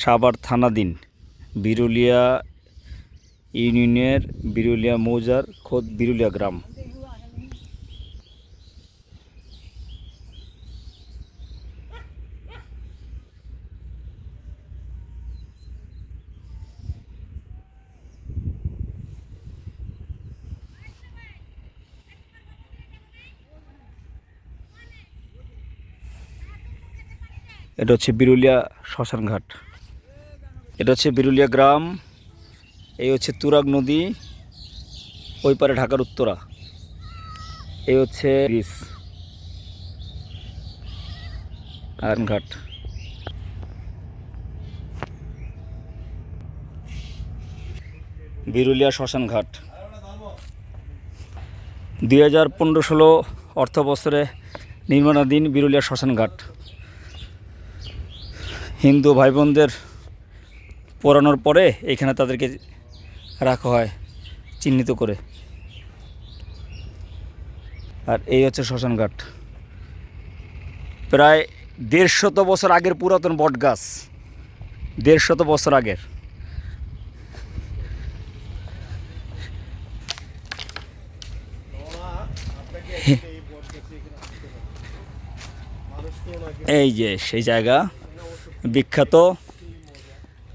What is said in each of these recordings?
সাভার থানাধীন বিরুলিয়া ইউনিয়নের বিরুলিয়া মৌজার খোদ বিরুলিয়া গ্রাম। এটা হচ্ছে বিরুলিয়া শ্মশানঘাট। এটা হচ্ছে বিরুলিয়া গ্রাম, এই হচ্ছে তুরাগ নদী, ওই পারে ঢাকার উত্তরা। এই হচ্ছে ঘাট বিরুলিয়া শ্মশান ঘাট। দুই হাজার পনেরো ষোলো অর্থ বছরে নির্মাণাধীন বিরুলিয়া শ্মশান ঘাট। হিন্দু ভাই বোনদের পোড়ানোর পরে এখানে তাদেরকে রাখা হয় চিহ্নিত করে। আর এই হচ্ছে শ্মশানঘাট। প্রায় দেড়শত বছর আগের পুরাতন বট গাছ দেড়শত বছর আগের। এই যে সেই জায়গা। বিখ্যাত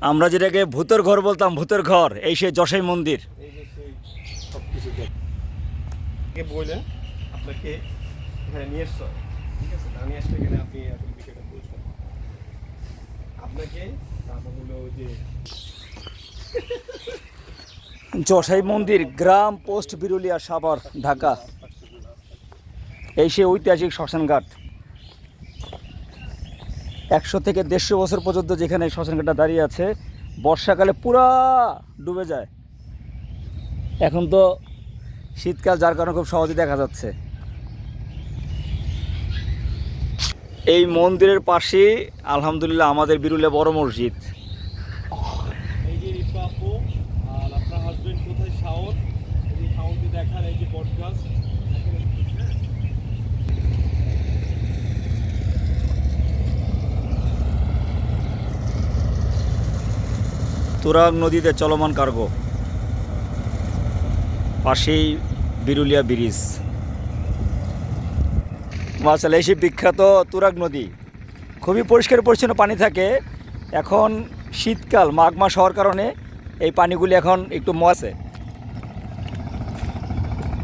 আমরা যেটাকে ভূতের ঘর বলতাম ভূতের ঘর এই সে যশাই মন্দির। আপনাকে এখানে নিয়ে এসছো। ঠিক আছে না নিয়ে আসলে এখানে আপনি এখন বিষয়টা বুঝবেন। আপনাকে তারপর হলো যে যশাই মন্দির গ্রাম পোস্ট বিরুলিয়া সাভার ঢাকা। এই সেই ঐতিহাসিক শ্মশানঘাট। একশো থেকে দেড়শো বছর পর্যন্ত যেখানে এই শ্মশানঘাটটা দাঁড়িয়ে আছে, বর্ষাকালে পুরা ডুবে যায়। এখন তো শীতকাল, যার কারণে খুব সহজে দেখা যাচ্ছে। এই মন্দিরের পাশে আলহামদুলিল্লাহ আমাদের বিরুলে বড় মসজিদ এই যে রিপা আপু আর আপনার হাজবেন্ড কোথায় শাওন এই যে শাওনকে দেখার এই যে পডকাস্ট তুরাগ নদীতে চলমান কার্গো। পাশেই বিরুলিয়া ব্রিজ। মাসাল এই সেই বিখ্যাত তুরাগ নদী। খুবই পরিষ্কার পরিচ্ছন্ন পানি থাকে। এখন শীতকাল, মাঘ মাস হওয়ার কারণে এই পানিগুলি এখন একটু মশে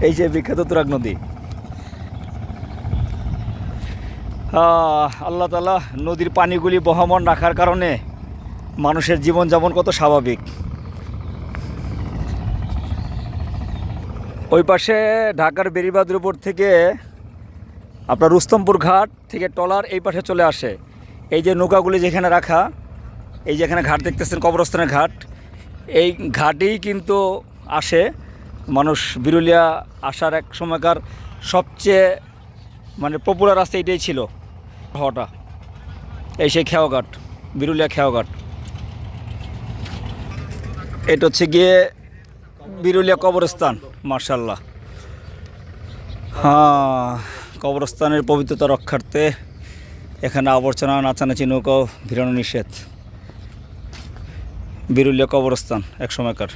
এই যে বিখ্যাত তুরাগ নদী। আল্লাহ তালা নদীর পানিগুলি বহমান রাখার কারণে মানুষের জীবনযাপন কত স্বাভাবিক। ওই পাশে ঢাকার বেরিবাদের উপর থেকে আপনার রুস্তমপুর ঘাট থেকে টলার এই পাশে চলে আসে। এই যে নৌকাগুলি যেখানে রাখা, এই যেখানে ঘাট দেখতেছেন, কবরস্থানের ঘাট, এই ঘাটেই কিন্তু আসে। মানুষ বিরুলিয়া আসার এক সময়কার সবচেয়ে মানে পপুলার রাস্তা এটাই ছিল। হওয়াটা। এই সেই খেয়াঘাট বিরুলিয়া খেয়াঘাট এটা হচ্ছে গিয়ে বিরুলিয়া কবরস্থান মার্শাল্লাহ হ্যাঁ কবরস্থানের পবিত্রতা রক্ষার্থে এখানে আবর্জনা নাচানাচি নৌকাও ভিড়ানো নিষেধ। বিরুলিয়া কবরস্থান এক সময়কার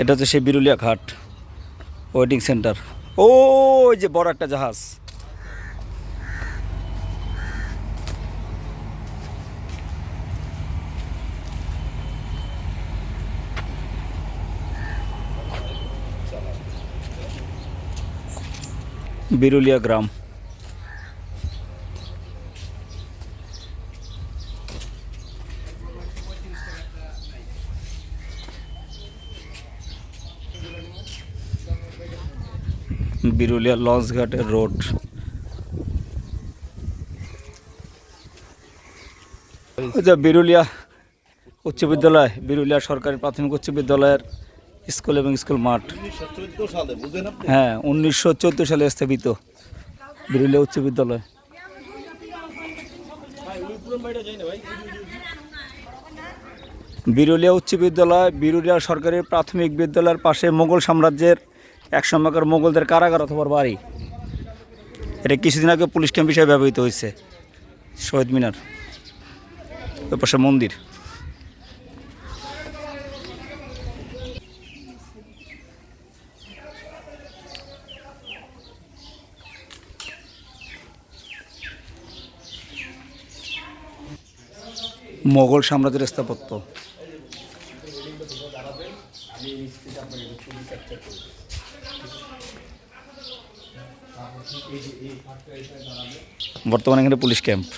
এটা হচ্ছে সেই বিরুলিয়া ঘাট ওয়েটিং সেন্টার। ও ওই যে বড় একটা জাহাজ। বিরুলিয়া গ্রাম। বিরুলিয়া লঞ্চঘাটের রোড। যে বিরুলিয়া উচ্চ বিদ্যালয়, বিরুলিয়া সরকারি প্রাথমিক উচ্চ বিদ্যালয়ের স্কুল এবং স্কুল মাঠ। হ্যাঁ উনিশশো চোদ্দ সালে স্থাপিত বিরুলিয়া উচ্চ বিদ্যালয়। বিরুলিয়া উচ্চ বিদ্যালয়, বিরুলিয়া সরকারি প্রাথমিক বিদ্যালয়ের পাশে মোগল সাম্রাজ্যের এক সময়কার মোগলদের কারাগার অথবা বাড়ি। এটা কিছুদিন আগে পুলিশ ক্যাম্প হিসেবে ব্যবহৃত হয়েছে, শহীদ মিনার। ওই পাশে মন্দির। মোগল সাম্রাজ্যের স্থাপত্য। বর্তমানে এখানে পুলিশ ক্যাম্প।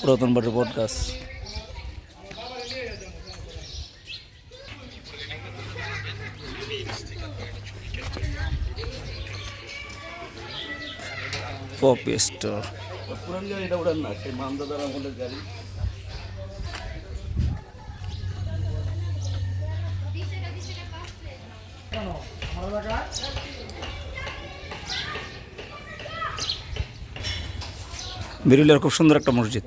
পুরাতন বাটের বট গাছ। পপি স্টোর এটা গাড়ি বিরুলিয়ার খুব সুন্দর একটা মসজিদ।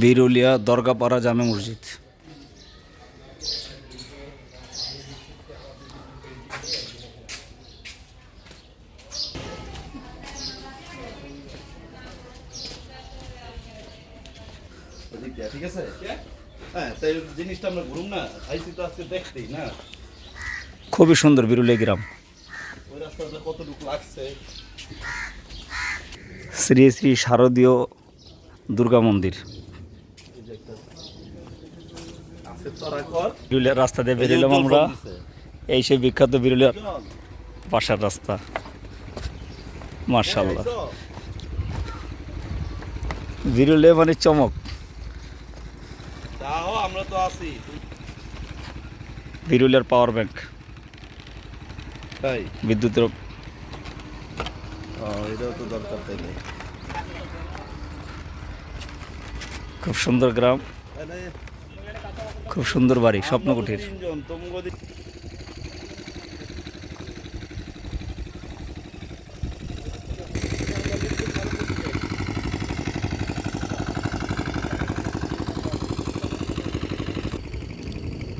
বিরুলিয়া দরগাপাড়া জামে মসজিদ। দিয়ে, ঠিক আছে? হ্যাঁ তাই জিনিসটা আমরা ঘুরুম না আইসি তো আজকে দেখতেই না? খুবই সুন্দর বিরুলিয়া গ্রাম। ওই রাস্তাটা কতটুকু লাগছে? শ্রী শ্রী শারদীয় দুর্গা মন্দির। বিরুলিয়ার রাস্তা দিয়ে বেরিলাম আমরা। এই সেই বিখ্যাত বিরুলিয়ার পাশার রাস্তা। মার্শাল্লাহ চল। বিরুলিয়া মানে চমক। তাও আমরা তো আছি। বিরুলিয়ার পাওয়ার ব্যাংক তাই? বিদ্যুতের এটাও তো দরকার তাই খুব সুন্দর গ্রাম। খুব সুন্দর বাড়ি স্বপ্নকুঠির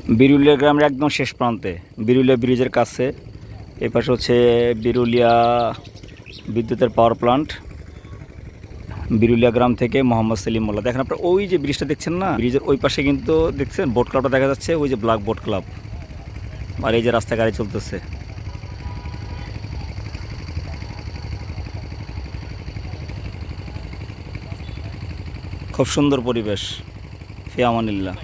বিরুলিয়া গ্রামের একদম শেষ প্রান্তে, বিরুলিয়া ব্রিজের কাছে। এ পাশে হচ্ছে বিরুলিয়া বিদ্যুতের পাওয়ার প্লান্ট বিরুলিয়া গ্রাম থেকে মোহাম্মদ সেলিম মোল্লা। দেখেন আপনার, ওই যে ব্রিজটা দেখছেন না? ব্রিজের ওই পাশে কিন্তু দেখছেন বোট ক্লাবটা দেখা যাচ্ছে, ওই যে ব্ল্যাক বোট ক্লাব আর এই যে রাস্তা গাড়ি চলতেছে। খুব সুন্দর পরিবেশ ফিয়ামানিল্লাহ